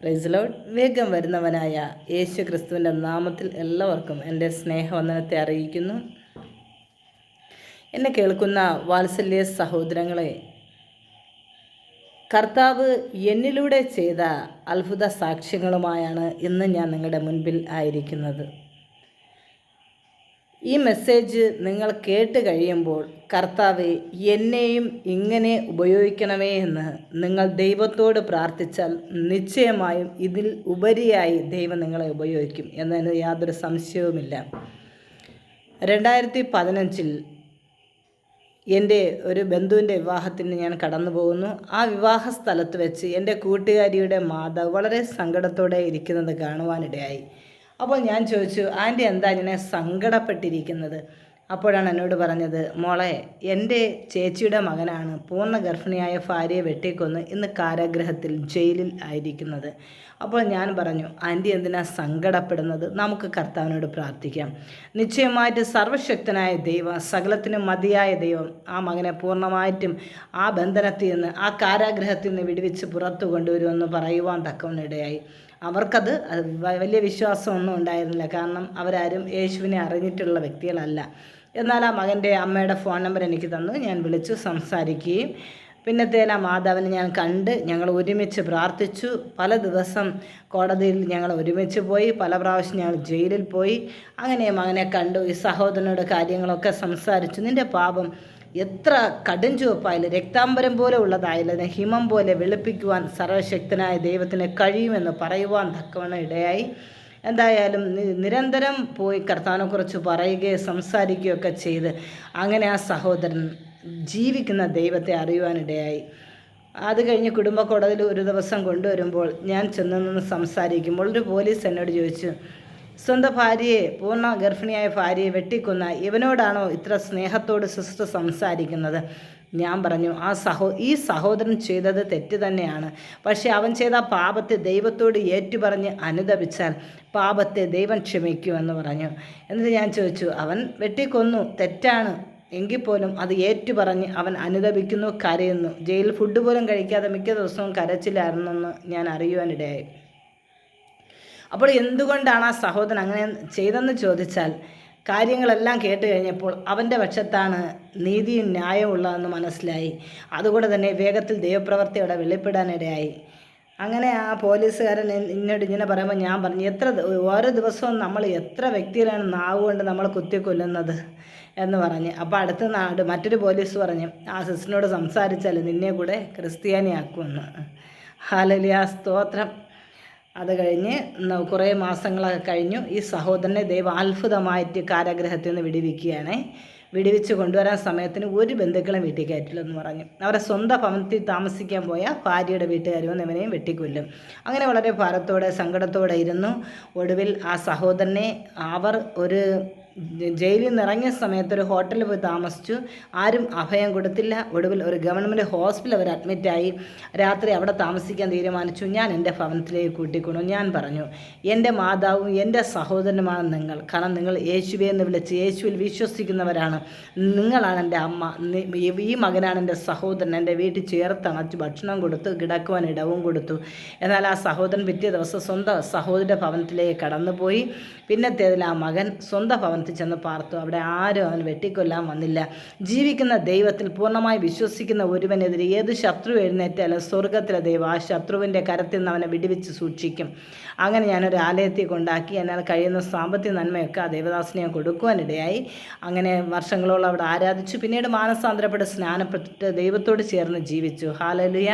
പ്രൈസ്ലോഡ് വേഗം വരുന്നവനായ യേശു ക്രിസ്തുവിന്റെ നാമത്തിൽ എല്ലാവർക്കും എന്റെ സ്നേഹവന്ദനത്തെ അറിയിക്കുന്നു. എന്നെ കേൾക്കുന്ന വാത്സല്യ സഹോദരങ്ങളെ കർത്താവ് എന്നിലൂടെ ചെയ്ത അത്ഭുത സാക്ഷ്യങ്ങളുമായാണ് ഇന്ന് ഞാൻ നിങ്ങളുടെ മുൻപിൽ ആയിരിക്കുന്നത്. ഈ മെസ്സേജ് നിങ്ങൾ കേട്ട് കഴിയുമ്പോൾ കർത്താവ് എന്നെയും ഇങ്ങനെ ഉപയോഗിക്കണമേ എന്ന് നിങ്ങൾ ദൈവത്തോട് പ്രാർത്ഥിച്ചാൽ നിശ്ചയമായും ഇതിൽ ഉപരിയായി ദൈവം നിങ്ങളെ ഉപയോഗിക്കും എന്നതിന് യാതൊരു സംശയവുമില്ല. രണ്ടായിരത്തി പതിനഞ്ചിൽ എന്റെ ഒരു ബന്ധുവിന്റെ വിവാഹത്തിന് ഞാൻ കടന്നു പോകുന്നു. ആ വിവാഹ സ്ഥലത്ത് വെച്ച് എന്റെ കൂട്ടുകാരിയുടെ മാതാവ് വളരെ സങ്കടത്തോടെ ഇരിക്കുന്നത് കാണുവാനിടയായി. അപ്പോൾ ഞാൻ ചോദിച്ചു ആന്റി എന്താ ഇങ്ങനെ സങ്കടപ്പെട്ടിരിക്കുന്നത്? അപ്പോഴാണ് എന്നോട് പറഞ്ഞത് മോളെ എന്റെ ചേച്ചിയുടെ മകനാണ് പൂർണ ഗർഭിണിയായ ഭാര്യയെ വെട്ടിക്കൊന്ന് ഇന്ന് കാരാഗ്രഹത്തിൽ ജയിലിൽ ആയിരിക്കുന്നത്. അപ്പോൾ ഞാൻ പറഞ്ഞു ആന്റി എന്തിനാ സങ്കടപ്പെടുന്നത്? നമുക്ക് കർത്താവിനോട് പ്രാർത്ഥിക്കാം. നിശ്ചയമായിട്ട് സർവശക്തനായ ദൈവം സകലത്തിനും മതിയായ ദൈവം ആ മകനെ പൂർണമായിട്ടും ആ ബന്ധനത്തിൽ നിന്ന് ആ കാരാഗ്രഹത്തിൽ നിന്ന് വിടുവിച്ച് പുറത്തു കൊണ്ടുവരുമെന്ന് പറയുവാൻ തക്കവണ്ണിടയായി അവർക്കത് വലിയ വിശ്വാസമൊന്നും ഉണ്ടായിരുന്നില്ല. കാരണം അവരാരും യേശുവിനെ അറിഞ്ഞിട്ടുള്ള വ്യക്തികളല്ല. എന്നാൽ ആ മകന്റെ അമ്മയുടെ ഫോൺ നമ്പർ എനിക്ക് തന്നു. ഞാൻ വിളിച്ചു സംസാരിക്കുകയും. പിന്നത്തേൽ മാതാവിനെ ഞാൻ കണ്ട് ഞങ്ങൾ ഒരുമിച്ച് പ്രാർത്ഥിച്ചു. പല ദിവസം കോടതിയിൽ ഞങ്ങൾ ഒരുമിച്ച് പോയി. പല പ്രാവശ്യം ഞങ്ങൾ ജയിലിൽ പോയി. അങ്ങനെ മകനെ കണ്ടു. ഈ സഹോദരനോട് കാര്യങ്ങളൊക്കെ സംസാരിച്ചു. നിന്റെ പാപം എത്ര കടും ചുവപ്പായാലും രക്താംബരം പോലെ ഉള്ളതായാലും ഹിമം പോലെ വെളുപ്പിക്കുവാൻ സർവശക്തനായ ദൈവത്തിന് കഴിയുമെന്ന് പറയുവാൻ തക്കവണ്ണം ഇടയായി. എന്തായാലും നിരന്തരം പോയി കർത്താവിനെക്കുറിച്ച് പറയുകയോ സംസാരിക്കുകയൊക്കെ ചെയ്ത് അങ്ങനെ ആ സഹോദരൻ ജീവിക്കുന്ന ദൈവത്തെ അറിയുവാനിടയായി അത് കഴിഞ്ഞ് കുടുംബ ഒരു ദിവസം കൊണ്ടുവരുമ്പോൾ ഞാൻ ചെന്ന് നിന്ന് സംസാരിക്കുമ്പോൾ ഒരു പോലീസ് എന്നോട് ചോദിച്ചു സ്വന്തം ഭാര്യയെ പൂർണ ഗർഭിണിയായ ഭാര്യയെ വെട്ടിക്കൊന്ന ഇവനോടാണോ ഇത്ര സ്നേഹത്തോട് സിസ്റ്റർ സംസാരിക്കുന്നത്? ഞാൻ പറഞ്ഞു ആ സഹോ ഈ സഹോദരൻ ചെയ്തത് തെറ്റ് തന്നെയാണ്. പക്ഷെ അവൻ ചെയ്ത പാപത്തെ ദൈവത്തോട് ഏറ്റുപറഞ്ഞ് അനുദപിച്ചാൽ പാപത്തെ ദൈവം ക്ഷമിക്കുമെന്ന് പറഞ്ഞു. എന്നിട്ട് ഞാൻ ചോദിച്ചു അവൻ വെട്ടിക്കൊന്നു തെറ്റാണ്. എങ്കിൽ പോലും അത് ഏറ്റുപറഞ്ഞ് അവൻ അനുദപിക്കുന്നു കരയുന്നു. ജയിൽ ഫുഡ് പോലും കഴിക്കാതെ മിക്ക ദിവസവും കരച്ചിലായിരുന്നെന്ന് ഞാൻ അറിയുവാനിടയായി. അപ്പോൾ എന്തുകൊണ്ടാണ് ആ സഹോദരൻ അങ്ങനെ ചെയ്തെന്ന് ചോദിച്ചാൽ കാര്യങ്ങളെല്ലാം കേട്ട് കഴിഞ്ഞപ്പോൾ അവന്റെ പക്ഷത്താണ് നീതിയും ന്യായവും ഉള്ളതെന്ന് മനസ്സിലായി. അതുകൊണ്ട് തന്നെ വേഗത്തിൽ ദൈവപ്രവർത്തി അവിടെ വെളിപ്പെടാനിടയായി. അങ്ങനെ ആ പോലീസുകാരൻ എന്നോട് ഇങ്ങനെ പറയുമ്പോൾ ഞാൻ പറഞ്ഞു എത്ര ഓരോ ദിവസവും നമ്മൾ എത്ര വ്യക്തികളാണ് നാവ് കൊണ്ട് നമ്മൾ കുത്തിക്കൊല്ലുന്നത്? എന്ന് പറഞ്ഞ്. അപ്പോൾ അടുത്ത നാട് മറ്റൊരു പോലീസ് പറഞ്ഞു ആ സിസ്റ്ററിനോട് സംസാരിച്ചാൽ നിന്നെ കൂടെ ക്രിസ്ത്യാനിയാക്കുമെന്ന്. ഹാലലിയ സ്തോത്രം. അത് കഴിഞ്ഞ് കുറേ മാസങ്ങളൊക്കെ കഴിഞ്ഞു ഈ സഹോദരനെ ദൈവം അത്ഭുതമായിട്ട് കാരാഗ്രഹത്തിൽ നിന്ന് വിടിവിക്കുകയാണ്. വിടിവിച്ച് കൊണ്ടുവരാൻ സമയത്തിന് ഒരു ബന്ധുക്കളും വീട്ടിൽ കയറ്റില്ലെന്ന് പറഞ്ഞു. അവരെ സ്വന്തം ഭവനത്തിൽ താമസിക്കാൻ പോയ ഭാര്യയുടെ വീട്ടുകാർ വന്ന് ഇവനെയും വെട്ടിക്കൊല്ലും. അങ്ങനെ വളരെ ഭാരത്തോടെ സങ്കടത്തോടെ ഇരുന്നു. ഒടുവിൽ ആ സഹോദരനെ അവർ ഒരു ജയിലിൽ നിന്ന് ഇറങ്ങിയ സമയത്ത് ഒരു ഹോട്ടലിൽ പോയി താമസിച്ചു. ആരും അഭയം കൊടുത്തില്ല. ഒടുവിൽ ഒരു ഗവൺമെന്റ് ഹോസ്പിറ്റൽ അവർ അഡ്മിറ്റായി രാത്രി അവിടെ താമസിക്കാൻ തീരുമാനിച്ചു. ഞാൻ എന്റെ ഭവനത്തിലേക്ക് കൂട്ടിക്കൊണ്ടു. ഞാൻ പറഞ്ഞു എന്റെ മാതാവും എന്റെ സഹോദരനുമാണ് നിങ്ങൾ. കാരണം നിങ്ങൾ യേശുവേ എന്ന് വിളിച്ച് യേശുവിൽ വിശ്വസിക്കുന്നവരാണ്. നിങ്ങളാണ് എന്റെ അമ്മ. ഈ മകനാണ് എന്റെ സഹോദരൻ. എന്റെ വീട്ടിൽ ചേർത്തണച്ച് ഭക്ഷണം കൊടുത്തു കിടക്കുവാൻ ഇടവും കൊടുത്തു. എന്നാൽ ആ സഹോദരൻ പിറ്റേ ദിവസം സ്വന്തം സഹോദര ഭവനത്തിലേക്ക് കടന്നുപോയി. പിന്നത്തേതിൽ ആ മകൻ സ്വന്തം ഭവനത്തിൽ ചെന്ന് പാർത്തു. അവിടെ ആരും അവൻ വെട്ടിക്കൊല്ലാൻ വന്നില്ല. ജീവിക്കുന്ന ദൈവത്തിൽ പൂർണമായി വിശ്വസിക്കുന്ന ഒരുവനെതിരെ ഏത് ശത്രു എഴുന്നേറ്റാലും സ്വർഗത്തിലെ ദൈവം ആ ശത്രുവിന്റെ കരത്തിൽ നിന്ന് അവനെ വിടിവിച്ച് സൂക്ഷിക്കും. അങ്ങനെ ഞാനൊരു ആലയത്തിൽ കൊണ്ടാക്കി. എന്നാൽ കഴിയുന്ന സാമ്പത്തിക നന്മയൊക്കെ ആ ദേവദാസിനെ കൊടുക്കുവാനിടയായി. അങ്ങനെ വർഷങ്ങളോളം അവിടെ ആരാധിച്ചു. പിന്നീട് മാനസാന്തരപ്പെട്ട് സ്നാനപ്പെട്ടിട്ട് ദൈവത്തോട് ചേർന്ന് ജീവിച്ചു. ഹാലലുയ.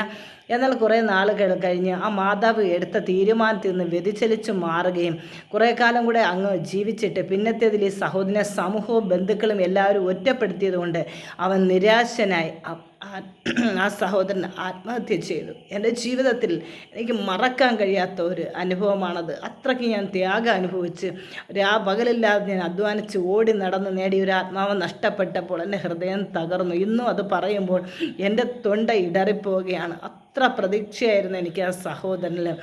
എന്നാൽ കുറേ നാളുകൾ കഴിഞ്ഞ് ആ മാതാവ് എടുത്ത തീരുമാനത്തിൽ നിന്ന് വ്യതിചലിച്ചു മാറുകയും കുറേ കാലം കൂടെ അങ്ങ് ജീവിച്ചിട്ട് പിന്നത്തേതിൽ ഈ സഹോദരനെ സമൂഹവും ബന്ധുക്കളും എല്ലാവരും ഒറ്റപ്പെടുത്തിയതുകൊണ്ട് അവൻ നിരാശനായി ആ സഹോദരൻ ആത്മഹത്യ ചെയ്തു. എന്റെ ജീവിതത്തിൽ എനിക്ക് മറക്കാൻ കഴിയാത്ത ഒരു അനുഭവമാണത്. അത്രയ്ക്ക് ഞാൻ ത്യാഗം അനുഭവിച്ച് രാ പകലില്ലാതെ ഞാൻ അധ്വാനിച്ച് ഓടി നടന്ന് നേടിയ ഒരു ആത്മാവ് നഷ്ടപ്പെട്ടപ്പോൾ എന്റെ ഹൃദയം തകർന്നു. ഇന്നും അത് പറയുമ്പോൾ എന്റെ തൊണ്ട ഇടറിപ്പോവുകയാണ് അത്ര പ്രതീക്ഷയായിരുന്നു എനിക്ക് ആ സഹോദരനിൽ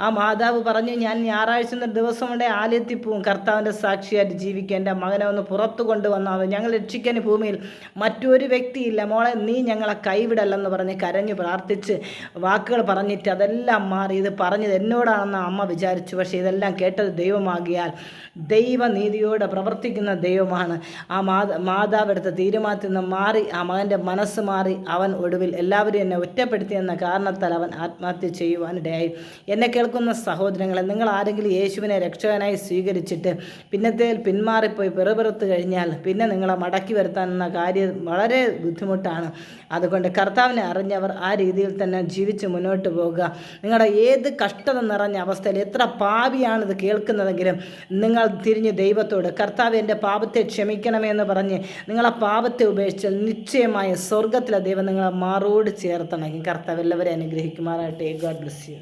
ആ മാതാവ് പറഞ്ഞു ഞാൻ ഞായറാഴ്ച ദിവസം കൊണ്ട് ആലയത്തിൽ പോവും കർത്താവിന്റെ സാക്ഷിയായിട്ട് ജീവിക്കുക എന്റെ മകനെ ഒന്ന് പുറത്തു കൊണ്ടുവന്നാൽ ഞങ്ങൾ രക്ഷിക്കാൻ ഭൂമിയിൽ മറ്റൊരു വ്യക്തിയില്ല. മോളെ നീ ഞങ്ങളെ കൈവിടല്ലെന്ന് പറഞ്ഞ് കരഞ്ഞു പ്രാർത്ഥിച്ച് വാക്കുകൾ പറഞ്ഞിട്ട് അതെല്ലാം മാറി. ഇത് പറഞ്ഞത് എന്നോടാണെന്ന് അമ്മ വിചാരിച്ചു. പക്ഷേ ഇതെല്ലാം കേട്ടത് ദൈവമാകിയാൽ ദൈവനീതിയോടെ പ്രവർത്തിക്കുന്ന ദൈവമാണ്. ആ മാതാ മാതാവെടുത്ത തീരുമാനത്തിൽ നിന്ന് മാറി ആ മകന്റെ മനസ്സ് മാറി അവൻ ഒടുവിൽ എല്ലാവരും എന്നെ ഒറ്റപ്പെടുത്തിയെന്ന കാരണത്താൽ അവൻ ആത്മഹത്യ ചെയ്യുവാനിടയായി എന്നെ കേൾക്കുന്ന സഹോദരങ്ങളെ നിങ്ങൾ ആരെങ്കിലും യേശുവിനെ രക്ഷകനായി സ്വീകരിച്ചിട്ട് പിന്നത്തേൽ പിന്മാറിപ്പോയി പിറപിറുത്ത് കഴിഞ്ഞാൽ പിന്നെ നിങ്ങളെ മടക്കി വരുത്താനെന്ന കാര്യം വളരെ ബുദ്ധിമുട്ടാണ്. അതുകൊണ്ട് കർത്താവിനെ അറിഞ്ഞവർ ആ രീതിയിൽ തന്നെ ജീവിച്ച് മുന്നോട്ട് പോകുക. നിങ്ങളുടെ ഏത് കഷ്ടത നിറഞ്ഞ അവസ്ഥയിൽ എത്ര പാവിയാണിത് കേൾക്കുന്നതെങ്കിലും നിങ്ങൾ തിരിഞ്ഞ് ദൈവത്തോട് കർത്താവ് എന്റെ പാപത്തെ ക്ഷമിക്കണമെന്ന് പറഞ്ഞ് നിങ്ങളെ പാപത്തെ ഉപേക്ഷിച്ചാൽ നിശ്ചയമായ സ്വർഗത്തിലെ ദൈവം നിങ്ങളെ മാറോട് ചേർത്തണമെങ്കിൽ കർത്താവ് എല്ലാവരെയും അനുഗ്രഹിക്കുമാറാകട്ടെ ഗോഡ് ബ്ലസ് യു